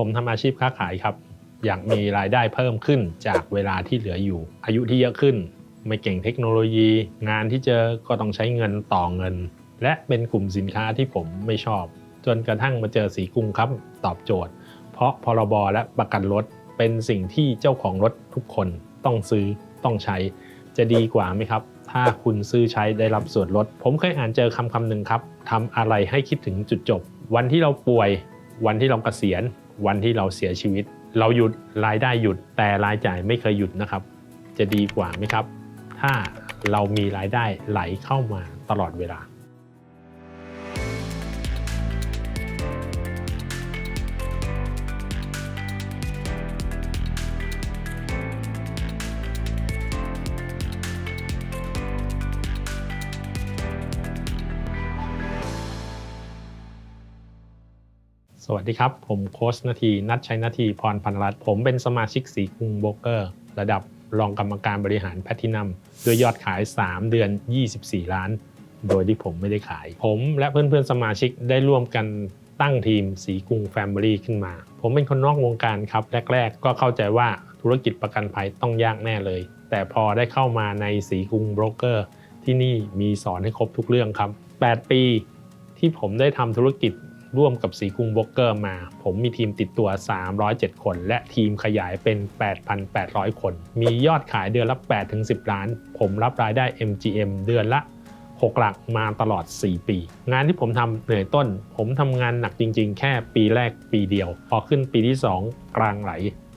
ผมทำอาชีพค้าขายครับ อยากมีรายได้เพิ่มขึ้นจากเวลาที่เหลืออยู่ อายุที่เยอะขึ้น ไม่เก่งเทคโนโลยี งานที่เจอก็ต้องใช้เงินต่อเงิน และเป็นกลุ่มสินค้าที่ผมไม่ชอบ จนกระทั่งมาเจอสีกรุงครับ ตอบโจทย์ เพราะพรบและประกันรถเป็นสิ่งที่เจ้าของรถทุกคนต้องซื้อต้องใช้ จะดีกว่าไหมครับ ถ้าคุณซื้อใช้ได้รับส่วนลด ผมเคยอ่านเจอคำคำหนึ่งครับทำอะไรให้คิดถึงจุดจบ วันที่เราป่วย วันที่เราเกษียณ วันที่เราเสียชีวิต เราหยุดรายได้หยุดแต่รายจ่ายไม่เคยหยุดนะครับ จะดีกว่าไหมครับ ถ้าเรามีรายได้ไหลเข้ามาตลอดเวลา วัสดีครับ ผมโค้ชนาทีนัทชัยนาทีพรพันรัตน์ผมเป็นสมาชิกสีกรุงโบรกเกอร์ ระดับรองกรรมการบริหารแพทินัมด้วยยอดขาย 3 เดือน 24 ล้าน โดยที่ผมไม่ได้ขาย ผมและเพื่อนๆสมาชิกได้ร่วมกันตั้งทีมสีกรุงแฟมิลี่ขึ้นมา ผมเป็นคนนอกวงการครับ แรก ๆ ก็เข้าใจว่าธุรกิจประกันภัยต้องยากแน่เลย แต่พอได้เข้ามาในสีกรุงโบรกเกอร์ที่นี่มีสอนให้ครบทุกเรื่องครับ 8 ปีที่ผมได้ทำธุรกิจ ร่วมกับสีกรุงโบรกเกอร์มา ผมมีทีมติดตัว 307 คน และทีมขยายเป็น 8,800 คน มียอดขายเดือนละ 8-10 ล้าน ผมรับรายได้ MGM เดือนละ 6 หลักมาตลอด 4 ปี งานที่ผมทำเหนื่อยต้น ผมทำงานหนักจริง ๆ แค่ปีแรกปีเดียว พอขึ้นปีที่ 2 กลางไหล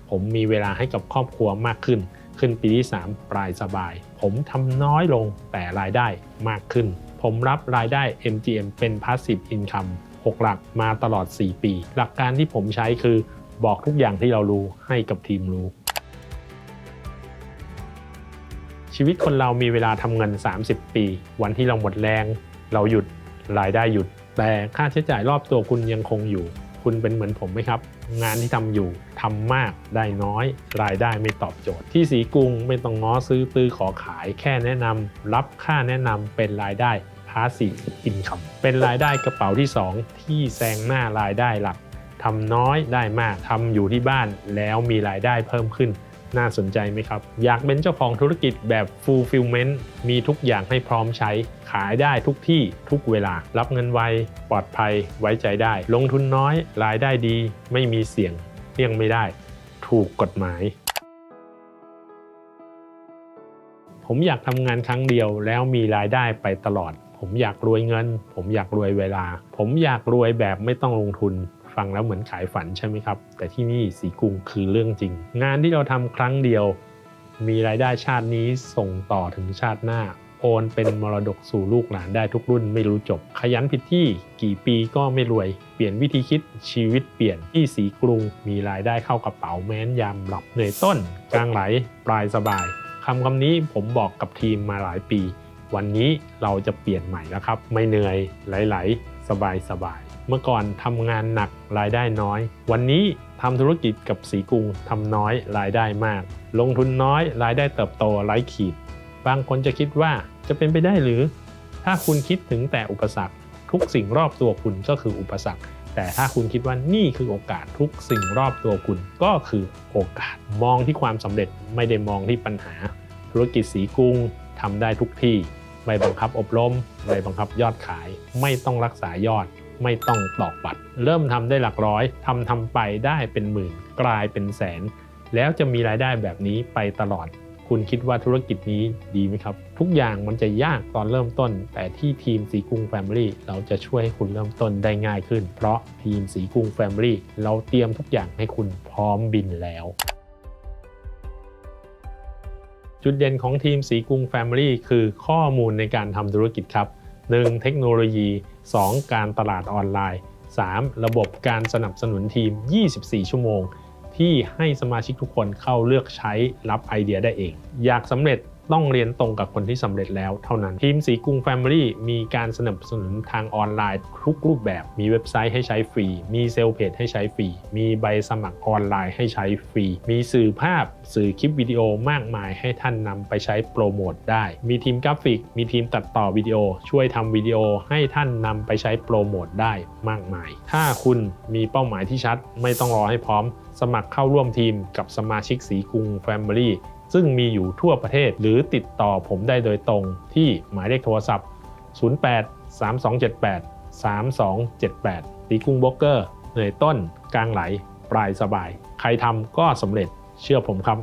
ผมมีเวลาให้กับครอบครัวมากขึ้น ขึ้นปีที่ 3 ปลายสบาย ผมทำน้อยลงแต่รายได้มากขึ้นผมรับรายได้ MGM เป็น Passive Income 6 หลักมาตลอด 4 ปี หลักการที่ผมใช้คือบอกทุกอย่างที่เรารู้ให้กับทีมรู้ ชีวิตคนเรามีเวลาทำเงิน 30 ปี วันที่เราหมดแรง เราหยุดรายได้หยุด แต่ค่าใช้จ่ายรอบตัวคุณยังคงอยู่ คุณเป็นเหมือนผมไหมครับ งานที่ทำอยู่ทำมากได้น้อย รายได้ไม่ตอบโจทย์ ที่สีกรุงไม่ต้องง้อซื้อตื้อขอขายแค่แนะนำรับค่าแนะนำเป็นรายได้ passive income เป็นรายได้กระเป๋าที่ 2 ที่แซงหน้ารายได้หลักทำน้อยได้มากทำอยู่ที่บ้านแล้วมีรายได้เพิ่มขึ้น น่าสนใจไหมครับ อยากเป็นเจ้าของธุรกิจแบบ fulfillment มีทุกอย่างให้พร้อมใช้ ขายได้ทุกที่ทุกเวลา รับเงินไว ปลอดภัย ไว้ใจได้ ลงทุนน้อย รายได้ดี ไม่มีเสี่ยงเลี่ยงไม่ได้ ถูกกฎหมายผมอยากทำงานครั้งเดียวแล้วมีรายได้ไปตลอด ผมอยากรวยเงิน ผมอยากรวยเวลา ผมอยากรวยแบบไม่ต้องลงทุนฟังแล้วเหมือนขายฝันใช่ไหมครับ แต่ที่นี่สีกรุงคือเรื่องจริง งานที่เราทำครั้งเดียว มีรายได้ชาตินี้ส่งต่อถึงชาติหน้า โอนเป็นมรดกสู่ลูกหลานได้ทุกรุ่นไม่รู้จบ ขยันผิดที่กี่ปีก็ไม่รวย เปลี่ยนวิธีคิดชีวิตเปลี่ยนที่สีกรุง มีรายได้เข้ากระเป๋าแม้นยามหลับเหนื่อยต้น กลางไหลปลายสบายคำคำนี้ผมบอกกับทีมมาหลายปี วันนี้เราจะเปลี่ยนใหม่แล้วครับ ไม่เหนื่อยไหลๆสบายสบายๆ เมื่อก่อนทำงานหนักรายได้น้อย วันนี้ทำธุรกิจกับสีกุงทำน้อยรายได้มาก ลงทุนน้อยรายได้เติบโตไร้ขีด บางคนจะคิดว่าจะเป็นไปได้หรือ ถ้าคุณคิดถึงแต่อุปสรรค ทุกสิ่งรอบตัวคุณก็คืออุปสรรคแต่ถ้าคุณคิดว่านี่คือโอกาสทุกสิ่งรอบตัวคุณก็คือโอกาสมองที่ความสำเร็จไม่ได้มองที่ปัญหา ธุรกิจสีกรุง ทำได้ทุกที่ไม่บังคับอบรมไม่บังคับยอดขาย ไม่ต้องรักษายอด ไม่ต้องตอกบัตร เริ่มทำได้หลักร้อยทำทำไปได้เป็นหมื่น กลายเป็นแสน แล้วจะมีรายได้แบบนี้ไปตลอด คุณคิดว่าธุรกิจนี้ดีไหมครับ ทุกอย่างมันจะยากตอนเริ่มต้น แต่ที่ทีมสีกรุงแฟมิลี่เราจะช่วยให้คุณเริ่มต้นได้ง่ายขึ้น เพราะทีมสีกรุงแฟมิลี่เราเตรียมทุกอย่างให้คุณพร้อมบินแล้ว จุดเด่นของทีมสีกรุงแฟมิลี่คือข้อมูลในการทำธุรกิจครับ 1. เทคโนโลยี 2. การตลาดออนไลน์ 3. ระบบการสนับสนุนทีม 24 ชั่วโมง ที่ให้สมาชิกทุกคนเข้าเลือกใช้รับไอเดียได้เอง อยากสำเร็จ ต้องเรียนตรงกับคนที่สำเร็จแล้วเท่านั้น ทีมสีกรุง Family มีการสนับสนุนทางออนไลน์ทุกรูปแบบ มีเว็บไซต์ให้ใช้ฟรี มีเซลล์เพจให้ใช้ฟรี มีใบสมัครออนไลน์ให้ใช้ฟรี มีสื่อภาพสื่อคลิปวิดีโอมากมายให้ท่านนำไปใช้โปรโมทได้ มีทีมกราฟิก มีทีมตัดต่อวิดีโอ ช่วยทำวิดีโอให้ท่านนำไปใช้โปรโมทได้มากมาย ถ้าคุณมีเป้าหมายที่ชัด ไม่ต้องรอให้พร้อม สมัครเข้าร่วมทีมกับสมาชิกสีกรุง Family ซึ่งมีอยู่ทั่วประเทศหรือติดต่อผมได้โดยตรงที่หมายเลขโทรศัพท์ 08 3278 3278ตีกุ้งโบรกเกอร์เหนื่อยต้น กลางไหล ปลายสบาย ใครทำก็สำเร็จเชื่อผมครับ